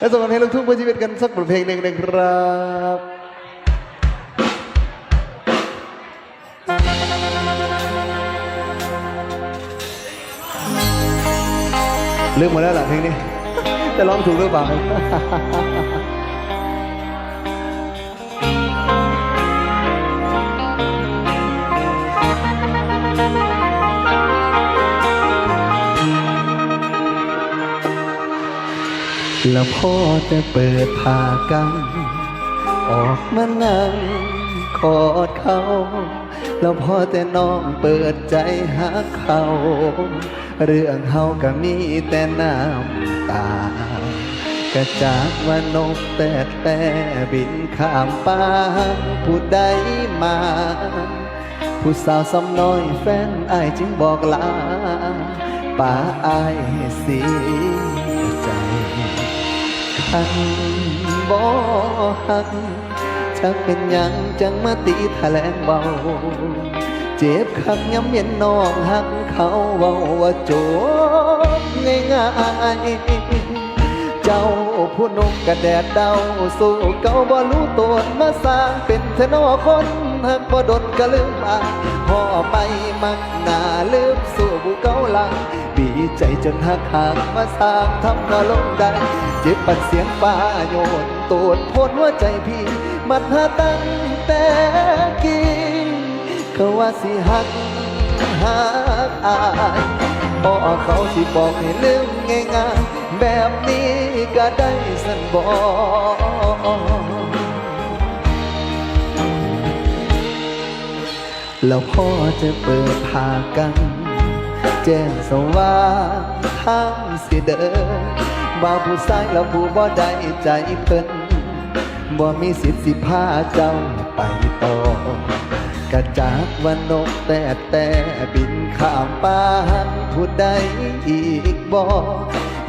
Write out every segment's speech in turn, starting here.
และส่งกันให้ลูกทุ่งเพื่อชีวิตกันสักบทเพลงหนึ่งนะครับลืมหมดแล้วล่ะเพลงนี้ จะร้องถูกหรือเปล่า แล้วพ่อจะเปิดผ้ากังออกมานั่งกอดเขา แล้วพ่อแต่น้องเปิดใจหาเขา เรื่องเฮาก็มีแต่น้ำตากระจากว่านกแต่แต่บินข้ามป่าผู้ใดมา ผู้สาวสำน้อยแฟนไอจึงบอกลาป่าไอสี ยใจคันบ่หักชักเป็นหยังจังมาตีแถลงเบา เจ็บคักย้ำเย็นน้องหักเขาเว้าว่าโจบง่ายๆเจ้าผู้นกกระแดดเดา สู้เก่าบ่รู้ตัวมาสร้างเป็นเทนอคน หักบ่ดนก็ลืมอายพ่อไปมักหน้าลืมสู้ผู้เกาหลังปีใจจนหักหางมาสร้างทำนอลงได้เจ็บปัดเสียงฟ้าโยนตูดพ่นหัวใจพี่มันหาตั้งแต่กี้เขาว่าสิหักหักอายพอเขาสิบอกให้ลืมง่ายๆแบบนี้ก็ได้สันบอก แล้วพ่อจะเปิดพากัน แจ้งสว่างทางสิเดินบ่าวผู้ชายแล้วผู้บ่ได้ใจเพิ่นบ่มีสิทธิ์สิพาเจ้าไปต่อกระจากวันนกแต่แต่บินข้ามป่าผู้ใดอีกบ่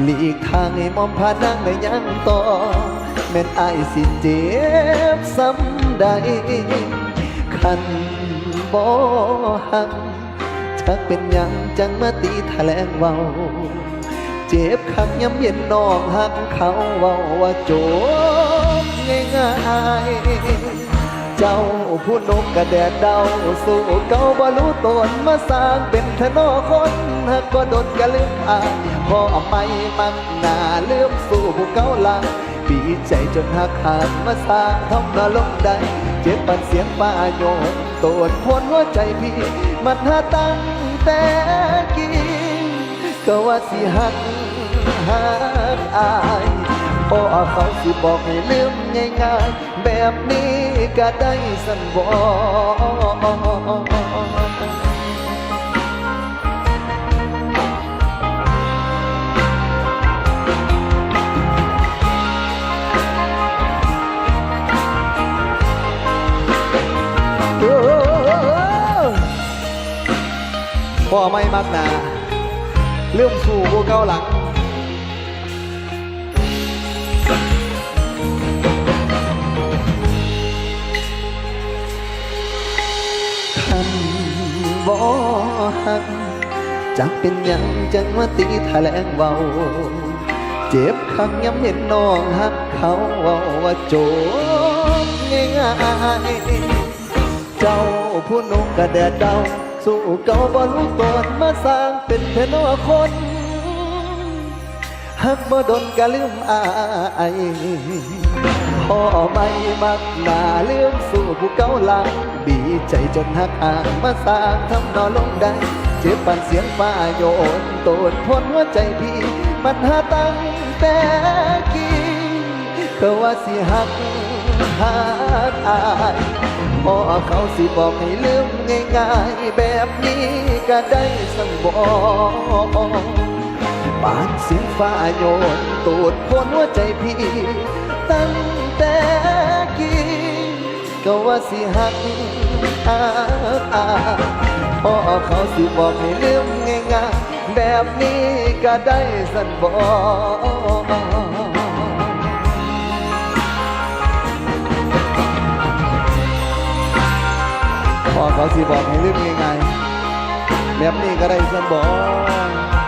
หลีกทางให้มอมพานั่งได้ยังต่อแม่นอายสิเจ็บซ้ำใดคัน บ่หักชักเป็นหยังจังมาตีแถลงเว้า เจ็บคักย้ำเย็นน้องหักเขาเว้าว่าโจบง่ายๆเจ้าผู้นกกระแดดเดาสู้เก่าบ่รู้ตนมาสร้างเป็นทนอคนหักบ่ดนกระลืมอายพอไม่มักหน้าลืมสู้ผู้เก่าหลัง ปีใจจนหักขาดมาสร้างทำนาลงได้ เจ็บปันเสียงป้าโยนโตนพวนหัวใจพี่ มันหาตั้งแต่กี้ก็ว่าสิหักหักอายพอเขาสิบอกให้ลืมง่ายๆ แบบนี้ก็ได้สันบอก พ่อไม่มักหนาเรื่องสู่ผู้เก้าหลังคันบ่หักจักเป็นหยังจังมาตีแถลงเว้าเจ็บคักย้ำเห็นน้องหักเขาเว้าว่าโจบง่ายเจ้าผู้นุ่มกระแดดเดา สู้เก่าบ่รู้ตนมาสร้างเป็นเทนอคนหักบ่ดนก็ลืมอายพ่อไม่มักหน้าลืมสู้ผู้เก่าหลังบีใจจนหักห่างมาสร้างทำนอลงได้เจ็บปันเสียงฟ้าโยนโตนพ้นหัวใจพี่มันหาตั้งแต่กี้ เขาว่าสิหักหักอายพอเขาสิบอกให้ลืมง่ายๆ แบบนี้ก็ได้สังบอกปานเสียงฟ้าโยนตูดพ้นหัวใจพี่ ตั้งแต่กี้ก็ว่าสิหักหักอายพอเขาสิบอกให้ลืมง่ายๆ แบบนี้ก็ได้สันบอก เขาสิบอกให้ลืมง่ายๆแบบนี้ก็ได้สันบอก